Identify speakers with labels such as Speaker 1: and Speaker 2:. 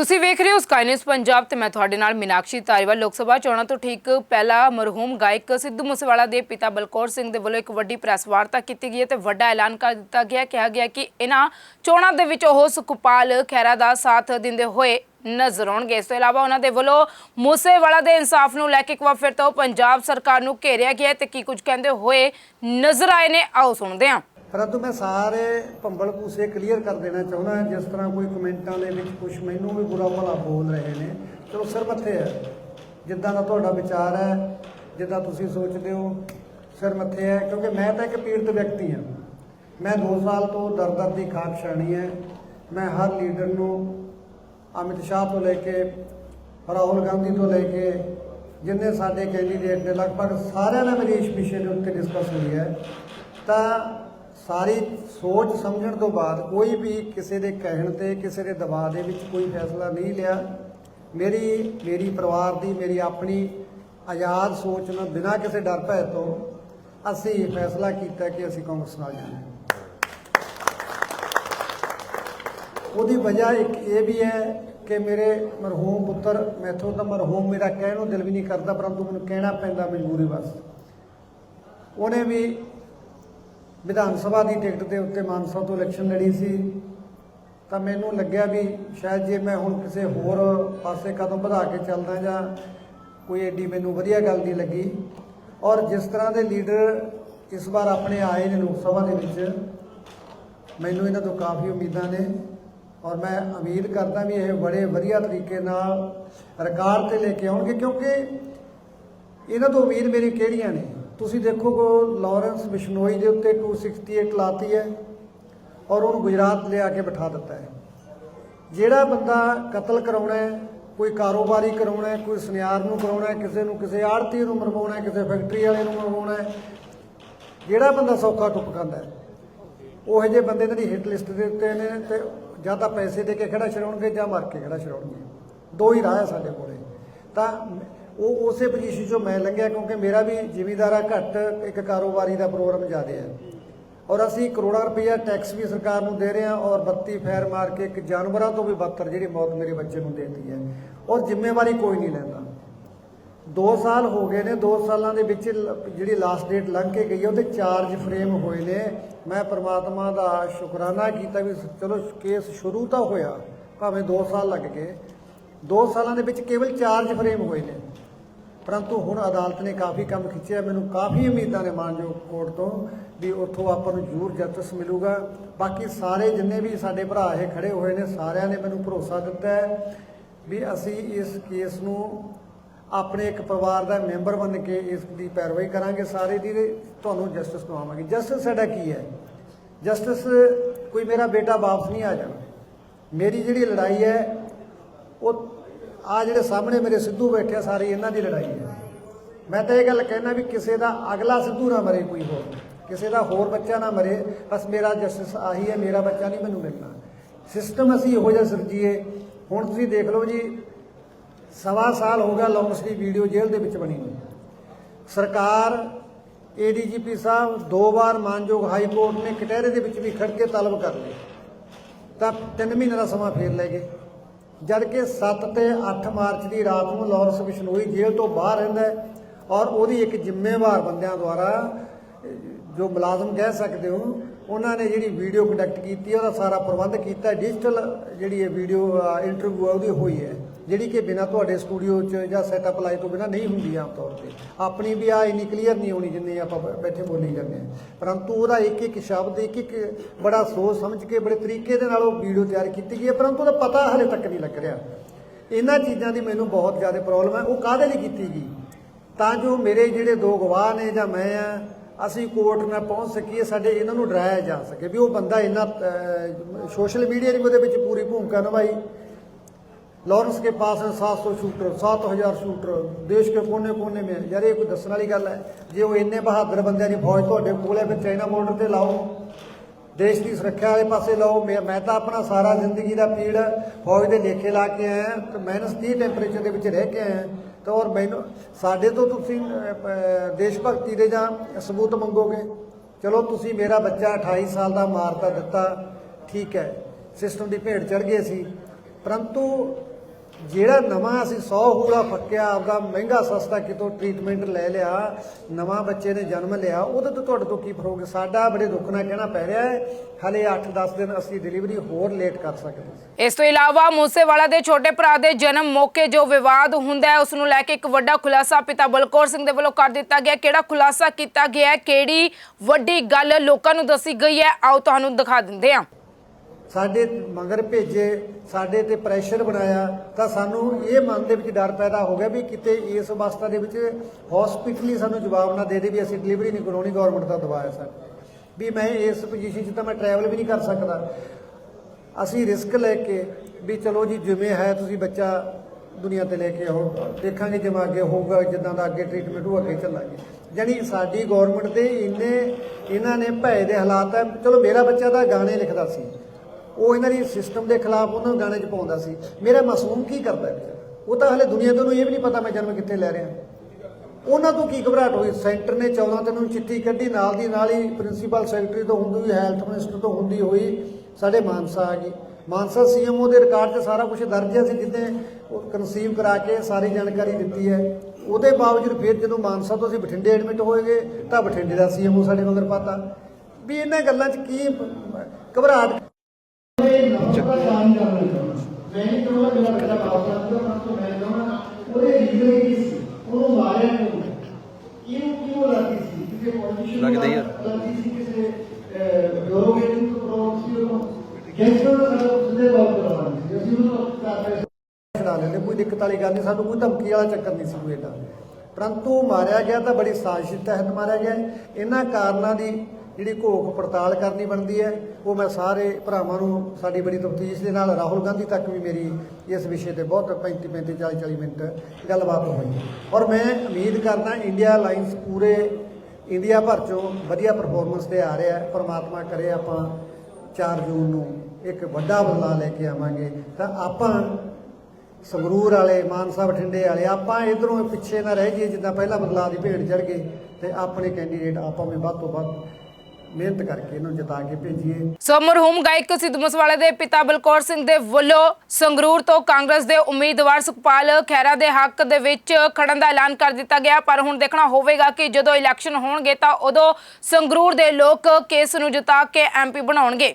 Speaker 1: ਤੁਸੀਂ ਵੇਖ ਰਹੇ ਹੋ ਸਕਾਈ ਨਿਊਜ਼ ਪੰਜਾਬ ਤੇ ਮੈਂ ਤੁਹਾਡੇ ਨਾਲ ਮੀਨਾਕਸ਼ੀ ਧਾਰੀਵਾਲ। ਲੋਕ ਸਭਾ ਚੋਣਾਂ ਤੋਂ ਠੀਕ ਪਹਿਲਾਂ ਮਰਹੂਮ ਗਾਇਕ ਸਿੱਧੂ ਮੂਸੇਵਾਲਾ ਦੇ ਪਿਤਾ ਬਲਕੌਰ ਸਿੰਘ ਦੇ ਵੱਲੋਂ ਇੱਕ ਵੱਡੀ ਪ੍ਰੈਸ ਵਾਰਤਾ ਕੀਤੀ ਗਈ ਹੈ ਤੇ ਵੱਡਾ ਐਲਾਨ ਕਰ ਦਿੱਤਾ ਗਿਆ। ਕਿਹਾ ਗਿਆ ਕਿ ਇਹਨਾਂ ਚੋਣਾਂ ਦੇ ਵਿੱਚ ਉਹ ਸੁਖਪਾਲ ਖਹਿਰਾ ਦਾ ਸਾਥ ਦਿੰਦੇ ਹੋਏ ਨਜ਼ਰ ਆਉਣਗੇ। ਇਸ ਤੋਂ ਇਲਾਵਾ ਉਹਨਾਂ ਦੇ ਵੱਲੋਂ ਮੂਸੇਵਾਲਾ ਦੇ ਇਨਸਾਫ ਨੂੰ ਲੈ ਕੇ ਇੱਕ ਵਾਰ ਫਿਰ ਤੋਂ ਪੰਜਾਬ ਸਰਕਾਰ ਨੂੰ ਘੇਰਿਆ ਗਿਆ ਹੈ ਤੇ ਕੀ ਕੁਝ ਕਹਿੰਦੇ ਹੋਏ ਨਜ਼ਰ ਆਏ ਨੇ, ਆਓ ਸੁਣਦੇ ਹਾਂ।
Speaker 2: ਪਰੰਤੂ ਮੈਂ ਸਾਰੇ ਭੰਬਲ ਭੂਸੇ ਕਲੀਅਰ ਕਰ ਦੇਣਾ ਚਾਹੁੰਦਾ ਜਿਸ ਤਰ੍ਹਾਂ ਕੋਈ ਕਮੈਂਟਾਂ ਦੇ ਵਿੱਚ ਕੁਝ ਮੈਨੂੰ ਵੀ ਬੁਰਾ ਭਲਾ ਬੋਲ ਰਹੇ ਨੇ। ਚਲੋ ਸਿਰ ਮੱਥੇ ਹੈ। ਜਿੱਦਾਂ ਦਾ ਤੁਹਾਡਾ ਵਿਚਾਰ ਹੈ, ਜਿੱਦਾਂ ਤੁਸੀਂ ਸੋਚਦੇ ਹੋ, ਸਿਰ ਮੱਥੇ ਹੈ, ਕਿਉਂਕਿ ਮੈਂ ਤਾਂ ਇੱਕ ਪੀੜਤ ਵਿਅਕਤੀ ਹਾਂ। ਮੈਂ 2 ਸਾਲ ਤੋਂ ਦਰ ਦਰ ਦੀ ਖਾਕ ਛਾਣੀ ਹੈ। ਮੈਂ ਹਰ ਲੀਡਰ ਨੂੰ ਅਮਿਤ ਸ਼ਾਹ ਤੋਂ ਲੈ ਕੇ, ਰਾਹੁਲ ਗਾਂਧੀ ਤੋਂ ਲੈ ਕੇ, ਜਿੰਨੇ ਸਾਡੇ ਕੈਂਡੀਡੇਟ ਨੇ, ਲਗਭਗ ਸਾਰਿਆਂ ਨਾਲ ਮੇਰੀ ਇਸ ਵਿਸ਼ੇ ਦੇ ਉੱਤੇ ਡਿਸਕਸ ਹੋਈ ਹੈ। ਤਾਂ ਸਾਰੀ ਸੋਚ ਸਮਝਣ ਤੋਂ ਬਾਅਦ ਕੋਈ ਵੀ ਕਿਸੇ ਦੇ ਕਹਿਣ ਤੇ, ਕਿਸੇ ਦੇ ਦਬਾਅ ਦੇ ਵਿੱਚ ਕੋਈ ਫੈਸਲਾ ਨਹੀਂ ਲਿਆ। ਮੇਰੀ ਮੇਰੀ ਪਰਿਵਾਰ ਦੀ, ਮੇਰੀ ਆਪਣੀ ਆਜ਼ਾਦ ਸੋਚ ਨਾਲ ਬਿਨਾਂ ਕਿਸੇ ਡਰ ਭੈ ਤੋਂ ਅਸੀਂ ਇਹ ਫੈਸਲਾ ਕੀਤਾ ਕਿ ਅਸੀਂ ਕਾਂਗਰਸ ਨਾਲ ਜਾਣਾ ਉਹਦੀ ਵਜ੍ਹਾ ਇੱਕ ਇਹ ਵੀ ਹੈ ਕਿ ਮੇਰੇ ਮਰਹੂਮ ਪੁੱਤਰ ਮੈਥੋਂ ਤਾਂ ਮਰਹੂਮ, ਮੇਰਾ ਕਹਿਣ ਨੂੰ ਦਿਲ ਵੀ ਨਹੀਂ ਕਰਦਾ, ਪਰੰਤੂ ਮੈਨੂੰ ਕਹਿਣਾ ਪੈਂਦਾ ਮਜਬੂਰੀ ਬਸ ਉਹਨੇ ਵੀ ਵਿਧਾਨ ਸਭਾ ਦੀ ਟਿਕਟ ਦੇ ਉੱਤੇ ਮਾਨਸਾ ਤੋਂ ਇਲੈਕਸ਼ਨ ਲੜੀ ਸੀ। ਤਾਂ ਮੈਨੂੰ ਲੱਗਿਆ ਵੀ ਸ਼ਾਇਦ ਜੇ ਮੈਂ ਹੁਣ ਕਿਸੇ ਹੋਰ ਪਾਸੇ ਕਦਮ ਵਧਾ ਕੇ ਚੱਲਦਾ ਜਾਂ ਕੋਈ ਏਡੀ ਮੈਨੂੰ ਵਧੀਆ ਗੱਲ ਨਹੀਂ ਲੱਗੀ। ਔਰ ਜਿਸ ਤਰ੍ਹਾਂ ਦੇ ਲੀਡਰ ਇਸ ਵਾਰ ਆਪਣੇ ਆਏ ਨੇ ਲੋਕ ਸਭਾ ਦੇ ਵਿੱਚ, ਮੈਨੂੰ ਇਹਨਾਂ ਤੋਂ ਕਾਫੀ ਉਮੀਦਾਂ ਨੇ। ਔਰ ਮੈਂ ਉਮੀਦ ਕਰਦਾ ਵੀ ਇਹ ਬੜੇ ਵਧੀਆ ਤਰੀਕੇ ਨਾਲ ਰਿਕਾਰਡ ਤੇ ਲੈ ਕੇ ਆਉਣਗੇ ਕਿਉਂਕਿ ਇਹਨਾਂ ਤੋਂ ਉਮੀਦ ਮੇਰੀ ਕਿਹੜੀਆਂ ਨੇ? ਤੁਸੀਂ ਦੇਖੋਗੇ ਲਾਰੈਂਸ ਬਿਸ਼ਨੋਈ ਦੇ ਉੱਤੇ 268 ਲਾਤੀ ਹੈ ਔਰ ਉਹਨੂੰ ਗੁਜਰਾਤ ਲਿਆ ਕੇ ਬਿਠਾ ਦਿੱਤਾ ਹੈ। ਜਿਹੜਾ ਬੰਦਾ ਕਤਲ ਕਰਾਉਣਾ ਹੈ, ਕੋਈ ਕਾਰੋਬਾਰੀ ਕਰਾਉਣਾ ਹੈ, ਕੋਈ ਸੁਨਿਆਰ ਨੂੰ ਕਰਾਉਣਾ ਹੈ, ਕਿਸੇ ਨੂੰ ਕਿਸੇ ਆੜਤੀ ਨੂੰ ਮਰਵਾਉਣਾ ਹੈ, ਕਿਸੇ ਫੈਕਟਰੀ ਵਾਲੇ ਨੂੰ ਮਰਵਾਉਣਾ ਹੈ, ਜਿਹੜਾ ਬੰਦਾ ਸੌਖਾ ਟੁੱਪ ਖਾਂਦਾ ਉਹ ਜਿਹੇ ਬੰਦੇ ਇਹਨਾਂ ਦੀ ਹਿੱਟ ਲਿਸਟ ਦੇ ਉੱਤੇ ਨੇ ਤੇ ਜਾਂ ਤਾਂ ਪੈਸੇ ਦੇ ਕੇ ਖੜਾ ਛਡਾਉਣਗੇ ਜਾਂ ਮਾਰ ਕੇ ਖੜਾ ਛਡਾਉਣਗੇ। ਦੋ ਹੀ ਰਾਹ ਹੈ ਸਾਡੇ ਕੋਲੇ। ਤਾਂ ਉਹ ਉਸੇ ਪੋਜੀਸ਼ਨ 'ਚੋਂ ਮੈਂ ਲੰਘਿਆ ਕਿਉਂਕਿ ਮੇਰਾ ਵੀ ਜ਼ਿਮੀਦਾਰਾ ਘੱਟ ਇੱਕ ਕਾਰੋਬਾਰੀ ਦਾ ਪ੍ਰੋਗਰਾਮ ਜ਼ਿਆਦਾ ਹੈ। ਔਰ ਅਸੀਂ ਕਰੋੜਾਂ ਰੁਪਈਆ ਟੈਕਸ ਵੀ ਸਰਕਾਰ ਨੂੰ ਦੇ ਰਹੇ ਹਾਂ ਔਰ 32 ਫੈਰ ਮਾਰ ਕੇ ਇੱਕ ਜਾਨਵਰਾਂ ਤੋਂ ਵੀ ਬੱਤਰ ਜਿਹੜੀ ਮੌਤ ਮੇਰੇ ਬੱਚੇ ਨੂੰ ਦੇਤੀ ਹੈ। ਔਰ ਜ਼ਿੰਮੇਵਾਰੀ ਕੋਈ ਨਹੀਂ ਲੈਂਦਾ। 2 ਸਾਲ ਹੋ ਗਏ ਨੇ 2 ਸਾਲਾਂ ਦੇ ਵਿੱਚ ਜਿਹੜੀ ਲਾਸਟ ਡੇਟ ਲੰਘ ਕੇ ਗਈ ਹੈ, ਉਹਦੇ ਚਾਰਜ ਫਰੇਮ ਹੋਏ ਨੇ। ਮੈਂ ਪਰਮਾਤਮਾ ਦਾ ਸ਼ੁਕਰਾਨਾ ਕੀਤਾ ਵੀ ਚਲੋ ਕੇਸ ਸ਼ੁਰੂ ਤਾਂ ਹੋਇਆ, ਭਾਵੇਂ 2 ਸਾਲ ਲੱਗ ਗਏ। 2 ਸਾਲਾਂ ਦੇ ਵਿੱਚ ਕੇਵਲ ਚਾਰਜ ਫਰੇਮ ਹੋਏ ਨੇ। ਪਰੰਤੂ ਹੁਣ ਅਦਾਲਤ ਨੇ ਕਾਫੀ ਕੰਮ ਖਿੱਚਿਆ। ਮੈਨੂੰ ਕਾਫੀ ਉਮੀਦਾਂ ਨੇ ਮਾਨਯੋਗ ਕੋਰਟ ਤੋਂ ਵੀ ਉੱਥੋਂ ਆਪਾਂ ਨੂੰ ਜ਼ਰੂਰ ਜਸਟਿਸ ਮਿਲੂਗਾ। ਬਾਕੀ ਸਾਰੇ ਜਿੰਨੇ ਵੀ ਸਾਡੇ ਭਰਾ ਇਹ ਖੜੇ ਹੋਏ ਨੇ, ਸਾਰਿਆਂ ਨੇ ਮੈਨੂੰ ਭਰੋਸਾ ਦਿੱਤਾ ਹੈ ਵੀ ਅਸੀਂ ਇਸ ਕੇਸ ਨੂੰ ਆਪਣੇ ਇੱਕ ਪਰਿਵਾਰ ਦਾ ਮੈਂਬਰ ਬਣ ਕੇ ਇਸ ਦੀ ਪੈਰਵਾਈ ਕਰਾਂਗੇ। ਸਾਰੇ ਦੀ ਤੁਹਾਨੂੰ ਜਸਟਿਸ ਦਵਾਵਾਂਗੇ ਜਸਟਿਸ ਸਾਡਾ ਕੀ ਹੈ? ਜਸਟਿਸ, ਕੋਈ ਮੇਰਾ ਬੇਟਾ ਵਾਪਸ ਨਹੀਂ ਆ ਜਾਣਾ। ਮੇਰੀ ਜਿਹੜੀ ਲੜਾਈ ਹੈ ਆ ਜਿਹੜੇ ਸਾਹਮਣੇ ਮੇਰੇ ਸਿੱਧੂ ਬੈਠੇ ਆ, ਸਾਰੇ ਇਹਨਾਂ ਦੀ ਲੜਾਈ ਹੈ। ਮੈਂ ਤਾਂ ਇਹ ਗੱਲ ਕਹਿਣਾ ਵੀ ਕਿਸੇ ਦਾ ਅਗਲਾ ਸਿੱਧੂ ਨਾ ਮਰੇ ਕੋਈ ਹੋਰ। ਕਿਸੇ ਦਾ ਹੋਰ ਬੱਚਾ ਨਾ ਮਰੇ। ਬਸ ਮੇਰਾ ਜਸਟਿਸ ਆਹੀ ਹੈ, ਮੇਰਾ ਬੱਚਾ ਨਹੀਂ ਮੈਨੂੰ ਮਿਲਣਾ। ਸਿਸਟਮ ਅਸੀਂ ਇਹੋ ਜਿਹਾ ਸਿਰਜੀਏ। ਹੁਣ ਤੁਸੀਂ ਦੇਖ ਲਓ ਜੀ, ਸਵਾ ਸਾਲ ਹੋ ਗਿਆ ਲੌਂਗਸ ਦੀ ਵੀਡੀਓ ਜੇਲ੍ਹ ਦੇ ਵਿੱਚ ਬਣੀ ਨੂੰ ਸਰਕਾਰ ਏਡੀਜੀਪੀ ਸਾਹਿਬ ਦੋ ਵਾਰ ਮਾਨਯੋਗ ਹਾਈ ਕੋਰਟ ਨੇ ਕਟਹਿਰੇ ਦੇ ਵਿੱਚ ਵੀ ਖੜ ਕੇ ਤਲਬ ਕਰ ਲਈ ਤਾਂ 3 ਮਹੀਨੇ ਦਾ ਸਮਾਂ ਫੇਰ ਲੈ ਗਏ। ਜਦਕਿ 7 ਤੇ 8 ਮਾਰਚ ਦੀ ਰਾਤ ਨੂੰ ਲਾਰੈਂਸ ਬਿਸ਼ਨੋਈ ਜੇਲ੍ਹ ਤੋਂ ਬਾਹਰ ਰਹਿੰਦਾ ਹੈ ਔਰ ਉਹਦੀ ਇੱਕ ਜ਼ਿੰਮੇਵਾਰ ਬੰਦਿਆਂ ਦੁਆਰਾ, ਜੋ ਮੁਲਾਜ਼ਮ ਕਹਿ ਸਕਦੇ ਹੋ, ਉਹਨਾਂ ਨੇ ਜਿਹੜੀ ਵੀਡੀਓ ਕੰਡਕਟ ਕੀਤੀ ਉਹਦਾ ਸਾਰਾ ਪ੍ਰਬੰਧ ਕੀਤਾ ਡਿਜੀਟਲ ਜਿਹੜੀ ਇਹ ਵੀਡੀਓ ਇੰਟਰਵਿਊ ਆ ਉਹਦੀ ਹੋਈ ਹੈ। ਜਿਹੜੀ ਕਿ ਬਿਨਾ ਤੁਹਾਡੇ ਸਟੂਡੀਓ 'ਚ ਜਾਂ ਸੈਟਅਪ ਲਾਈ ਤੋਂ ਬਿਨਾ ਨਹੀਂ ਹੁੰਦੀ ਆਮ ਤੌਰ ਤੇ। ਆਪਣੀ ਵੀ ਆ ਇੰਨੀ ਕਲੀਅਰ ਨਹੀਂ ਹੋਣੀ ਜਿੰਨੀ ਆਪਾਂ ਬੈਠੇ ਬੋਲੀ ਜਾਂਦੇ ਹਾਂ। ਪਰੰਤੂ ਉਹਦਾ ਇੱਕ ਇੱਕ ਸ਼ਬਦ, ਇੱਕ ਇੱਕ ਬੜਾ ਸੋਚ ਸਮਝ ਕੇ ਬੜੇ ਤਰੀਕੇ ਦੇ ਨਾਲ ਉਹ ਵੀਡੀਓ ਤਿਆਰ ਕੀਤੀ ਗਈ ਹੈ, ਪਰੰਤੂ ਉਹਦਾ ਪਤਾ ਹਲੇ ਤੱਕ ਨਹੀਂ ਲੱਗ ਰਿਹਾ। ਇਹਨਾਂ ਚੀਜ਼ਾਂ ਦੀ ਮੈਨੂੰ ਬਹੁਤ ਜ਼ਿਆਦਾ ਪ੍ਰੋਬਲਮ ਹੈ। ਉਹ ਕਾਹਦੇ ਲਈ ਕੀਤੀ ਗਈ? ਤਾਂ ਜੋ ਮੇਰੇ ਜਿਹੜੇ ਦੋ ਗਵਾਹ ਨੇ ਜਾਂ ਮੈਂ ਆ, ਅਸੀਂ ਕੋਰਟ ਨਾਲ ਪਹੁੰਚ ਸਕੀਏ, ਸਾਡੇ ਇਹਨਾਂ ਨੂੰ ਡਰਾਇਆ ਜਾ ਸਕੇ ਵੀ ਉਹ ਬੰਦਾ ਇੰਨਾ ਸੋਸ਼ਲ ਮੀਡੀਆ ਦੀ ਉਹਦੇ ਵਿੱਚ ਪੂਰੀ ਭੂਮਿਕਾ ਨਿਭਾਈ। लॉरेंस के पास है 700 शूटर 7000 शूटर देश के कोने कोने में ਯਾਰ ਇਹ ਕੋਈ ਦੱਸਣ ਵਾਲੀ ਗੱਲ ਹੈ ਜੇ ਉਹ ਇੰਨੇ ਬਹਾਦਰ ਬੰਦਿਆਂ ਦੀ ਫੌਜ ਤੁਹਾਡੇ ਕੋਲ ਹੈ ਫਿਰ ਚਾਈਨਾ ਬਾਰਡਰ ਤੇ ਲਾਓ ਦੇਸ਼ ਦੀ ਸੁਰੱਖਿਆ ਵਾਲੇ ਪਾਸੇ ਲਾਓ ਮੈਂ ਮੈਂ ਤਾਂ ਆਪਣਾ ਸਾਰਾ ਜ਼ਿੰਦਗੀ ਦਾ ਪੀੜ ਫੌਜ ਦੇ ਲੇਖੇ ਲਾ ਕੇ ਆਇਆ ਤੇ ਮਾਈਨਸ 30 ਟੈਂਪਰੇਚਰ ਦੇ ਵਿੱਚ ਰਹਿ ਕੇ ਆਇਆ ਤਾਂ ਔਰ ਮੈਨੂੰ ਸਾਡੇ ਤੋਂ ਤੁਸੀਂ ਅਹ, ਅਹ, ਦੇਸ਼ ਭਗਤੀ ਦੇ ਜਾਂ ਸਬੂਤ ਮੰਗੋਗੇ ਚਲੋ ਤੁਸੀਂ ਮੇਰਾ ਬੱਚਾ 28 ਸਾਲ ਦਾ ਮਾਰਤਾ ਦਿੱਤਾ ਠੀਕ ਹੈ ਸਿਸਟਮ ਦੀ ਭੇਡ ਚੜ ਗਏ ਸੀ ਪਰੰਤੂ ਜਿਹੜਾ ਨਵਾਂ ਅਸੀਂ 100 ਹੂੜਾ ਫੱਕਿਆ, ਆਪਦਾ ਮਹਿੰਗਾ ਸਸਤਾ ਕਿਤੋਂ ਟ੍ਰੀਟਮੈਂਟ ਲੈ ਲਿਆ, ਨਵਾਂ ਬੱਚੇ ਨੇ ਜਨਮ ਲਿਆ, ਉਹਦੇ ਤੋਂ ਤੁਹਾਡੇ ਤੋਂ ਕੀ ਫਰੋਗੇ ਸਾਡਾ ਬੜੇ ਦੁੱਖ ਨਾਲ ਕਹਿਣਾ ਪੈ ਰਿਹਾ ਹੈ, ਹਲੇ 8-10 ਦਿਨ ਅਸੀਂ ਡਿਲੀਵਰੀ ਹੋਰ ਲੇਟ ਕਰ ਸਕਦੇ ਸੀ
Speaker 1: ਇਸ ਤੋਂ ਇਲਾਵਾ ਮੂਸੇਵਾਲਾ ਦੇ ਛੋਟੇ ਭਰਾ ਦੇ ਜਨਮ ਮੌਕੇ ਜੋ ਵਿਵਾਦ ਹੁੰਦਾ ਹੈ, ਉਸ ਨੂੰ ਲੈ ਕੇ ਇੱਕ ਵੱਡਾ ਖੁਲਾਸਾ ਪਿਤਾ ਬਲਕੌਰ ਸਿੰਘ ਦੇ ਵੱਲੋਂ ਕਰ ਦਿੱਤਾ ਗਿਆ। ਕਿਹੜਾ ਖੁਲਾਸਾ ਕੀਤਾ ਗਿਆ ਹੈ? ਕਿਹੜੀ ਵੱਡੀ ਗੱਲ ਲੋਕਾਂ ਨੂੰ ਦੱਸੀ ਗਈ ਹੈ? ਆਓ ਤੁਹਾਨੂੰ ਦਿਖਾ ਦਿੰਦੇ ਹਾਂ।
Speaker 2: ਸਾਡੇ ਮਗਰ ਭੇਜੇ, ਸਾਡੇ ਤੇ ਪ੍ਰੈਸ਼ਰ ਬਣਾਇਆ, ਤਾਂ ਸਾਨੂੰ ਇਹ ਮਨ ਦੇ ਵਿੱਚ ਡਰ ਪੈਦਾ ਹੋ ਗਿਆ ਵੀ ਕਿਤੇ ਇਸ ਅਵਸਥਾ ਦੇ ਵਿੱਚ ਹਸਪੀਟਲ ਹੀ ਸਾਨੂੰ ਜਵਾਬ ਨਾ ਦੇ ਦੇ ਵੀ ਅਸੀਂ ਡਿਲੀਵਰੀ ਨਹੀਂ ਕਰਾਉਣੀ ਗਵਰਨਮੈਂਟ ਦਾ ਦਬਾਅ ਹੈ ਵੀ ਮੈਂ ਇਸ ਪੋਜੀਸ਼ਨ 'ਚ ਤਾਂ ਮੈਂ ਟਰੈਵਲ ਵੀ ਨਹੀਂ ਕਰ ਸਕਦਾ। ਅਸੀਂ ਰਿਸਕ ਲੈ ਕੇ ਵੀ ਚਲੋ ਜੀ, ਜਿਵੇਂ ਹੈ ਤੁਸੀਂ ਬੱਚਾ ਦੁਨੀਆ ਤੇ ਲੈ ਕੇ ਆਓ, ਦੇਖਾਂਗੇ ਜਿਵੇਂ ਅੱਗੇ ਹੋਊਗਾ, ਜਿੱਦਾਂ ਦਾ ਅੱਗੇ ਟ੍ਰੀਟਮੈਂਟ ਹੋਊ, ਅੱਗੇ ਚੱਲਾਂਗੇ। ਜਾਣੀ ਸਾਡੀ ਗਵਰਨਮੈਂਟ ਦੇ ਇੰਨੇ, ਇਹਨਾਂ ਨੇ ਭੈ ਦੇ ਹਾਲਾਤ ਹੈ। ਚਲੋ ਮੇਰਾ ਬੱਚਾ ਤਾਂ ਗਾਣੇ ਲਿਖਦਾ ਸੀ। ਉਹ ਇਹਨਾਂ ਦੀ ਸਿਸਟਮ ਦੇ ਖਿਲਾਫ ਉਹਨਾਂ ਨੂੰ ਗਾਣੇ 'ਚ ਪਾਉਂਦਾ ਸੀ। ਮੇਰਾ ਮਾਸੂਮ ਕੀ ਕਰਦਾ ਹੈ? ਉਹ ਤਾਂ ਹਲੇ ਦੁਨੀਆ ਤੋਂ ਨੂੰ ਇਹ ਵੀ ਨਹੀਂ ਪਤਾ ਮੈਂ ਜਨਮ ਕਿੱਥੇ ਲੈ ਰਿਹਾ। ਉਹਨਾਂ ਤੋਂ ਕੀ ਘਬਰਾਹਟ ਹੋਈ? ਸੈਂਟਰ ਨੇ 14 ਤੈਨੂੰ ਚਿੱਠੀ ਕੱਢੀ, ਨਾਲ ਦੀ ਨਾਲ ਹੀ ਪ੍ਰਿੰਸੀਪਲ ਸੈਕਟਰੀ ਤੋਂ ਹੁੰਦੀ ਹੋਈ ਹੈਲਥ ਮਿਨਿਸਟਰ ਤੋਂ ਹੁੰਦੀ ਹੋਈ ਸਾਡੇ ਮਾਨਸਾ ਆ ਗਈ। ਮਾਨਸਾ ਸੀਐਮਓ ਦੇ ਰਿਕਾਰਡ 'ਚ ਸਾਰਾ ਕੁਝ ਦਰਜ ਹੈ ਸੀ ਜਿੱਦੇ ਉਹ ਕਨਸੀਵ ਕਰਾ ਕੇ ਸਾਰੀ ਜਾਣਕਾਰੀ ਦਿੱਤੀ ਹੈ। ਉਹਦੇ ਬਾਵਜੂਦ ਫਿਰ ਜਦੋਂ ਮਾਨਸਾ ਤੋਂ ਅਸੀਂ ਬਠਿੰਡੇ ਐਡਮਿਟ ਹੋਏਗੇ, ਤਾਂ ਬਠਿੰਡੇ ਦਾ ਸੀਐਮਓ ਸਾਡੇ ਮਗਰ ਪਾਤਾ। ਵੀ ਇਹਨਾਂ ਗੱਲਾਂ 'ਚ ਕੀ ਘਬਰਾਹਟ ਮੈਂ ਨਹੀਂ ਚਾਹੁੰਦਾ ਮੇਰਾ ਬੱਚਾ ਵਾਪਸ ਆ ਜਾਵੇ ਪਰੰਤੂ ਮੈਂ ਚਾਹੁੰਦਾ ਉਹਦੇ ਰੀਜ਼ਨ ਕੀ ਸੀ ਉਹਨੂੰ ਮਾਰਿਆ ਕਿਉਂ ਕਿਉਂ ਕਿਉਂ ਲੱਗਦੀ ਸੀ ਕਿਸੇ ਪੋਲੀਟੀਸ਼ੀਅਨ
Speaker 3: ਲੱਗਦਾ ਹੀ ਆ।
Speaker 2: ਲੱਗਦੀ ਸੀ ਕਿਸੇ ਬਿਊਰੋਕਰੇਟ ਨੂੰ ਪ੍ਰੋਬਲਮ ਸੀ ਉਹਨੂੰ ਗੈਂਗਸਟਰ ਦਾ ਸਾਡਾ ਉਸਦੇ ਬਾਅਦ ਕਰਵਾਉਣਾ ਸੀ ਅਸੀਂ ਉਹਨੂੰ ਕਾਰਵਾਈ ਛਡਾ ਲੈਂਦੇ ਕੋਈ ਦਿੱਕਤ ਵਾਲੀ ਗੱਲ ਨਹੀਂ ਸਾਨੂੰ ਕੋਈ ਧਮਕੀ ਵਾਲਾ ਚੱਕਰ ਨਹੀਂ ਸੀ ਕੋਈ ਏਡਾ ਪਰੰਤੂ ਮਾਰਿਆ ਗਿਆ ਤਾਂ ਬੜੀ ਸਾਜ਼ਿਸ਼ ਤਹਿਤ ਮਾਰਿਆ ਗਿਆ। ਇਹਨਾਂ ਕਾਰਨਾਂ ਦੀ ਜਿਹੜੀ ਘੋਖ ਪੜਤਾਲ ਕਰਨੀ ਬਣਦੀ ਹੈ ਉਹ ਮੈਂ ਸਾਰੇ ਭਰਾਵਾਂ ਨੂੰ ਸਾਡੀ ਬੜੀ ਤਫਤੀਸ਼ ਦੇ ਨਾਲ ਰਾਹੁਲ ਗਾਂਧੀ ਤੱਕ ਵੀ ਮੇਰੀ ਇਸ ਵਿਸ਼ੇ ਤੇ ਬਹੁਤ 35 35 40 40 ਮਿੰਟ ਗੱਲਬਾਤ ਹੋਈ। ਔਰ ਮੈਂ ਉਮੀਦ ਕਰਦਾ ਇੰਡੀਆ ਅਲਾਈਅੰਸ ਪੂਰੇ ਇੰਡੀਆ ਭਰ ਚੋਂ ਵਧੀਆ ਪਰਫਾਰਮੈਂਸ ਤੇ ਆ ਰਿਹਾ ਹੈ ਪਰਮਾਤਮਾ ਕਰੇ ਆਪਾਂ 4 ਜੂਨ ਨੂੰ ਇੱਕ ਵੱਡਾ ਬਦਲਾਅ ਲੈ ਕੇ ਆਵਾਂਗੇ। ਤਾਂ ਆਪਾਂ ਸੰਗਰੂਰ ਵਾਲੇ ਮਾਨਸਾ ਬਠਿੰਡੇ ਵਾਲੇ, ਆਪਾਂ ਇਧਰੋਂ ਪਿੱਛੇ ਨਾ ਰਹਿ ਜਾਈਏ, ਜਿੱਦਾਂ ਪਹਿਲਾਂ ਬਦਲਾਅ ਦੀ ਭੇਡ ਚੜ ਗਏ ਤੇ ਆਪਣੇ ਕੈਂਡੀਡੇਟ ਆਪਾਂ ਵੀ ਵੱਧ ਤੋਂ ਵੱਧ ਮਿਹਨਤ ਕਰਕੇ ਇਹਨੂੰ ਜਿਤਾ ਕੇ ਭੇਜੀਏ।
Speaker 1: ਸੋ ਗਾਇਕ ਸਿੱਧੂ ਮੂਸੇਵਾਲੇ ਦੇ ਪਿਤਾ ਬਲਕੌਰ ਸਿੰਘ ਦੇ ਵੱਲੋਂ ਸੰਗਰੂਰ ਤੋਂ ਕਾਂਗਰਸ ਦੇ ਉਮੀਦਵਾਰ ਸੁਖਪਾਲ ਖਹਿਰਾ ਦੇ ਹੱਕ ਦੇ ਵਿੱਚ ਖੜਨ ਦਾ ਐਲਾਨ ਕਰ ਦਿੱਤਾ ਗਿਆ। ਪਰ ਹੁਣ ਦੇਖਣਾ ਹੋਵੇਗਾ ਕਿ ਜਦੋਂ ਇਲੈਕਸ਼ਨ ਹੋਣਗੇ ਤਾਂ ਉਦੋਂ ਸੰਗਰੂਰ ਦੇ ਲੋਕ ਕੇਸ ਨੂੰ ਜਿਤਾ ਕੇ ਐਮਪੀ ਬਣਾਉਣਗੇ।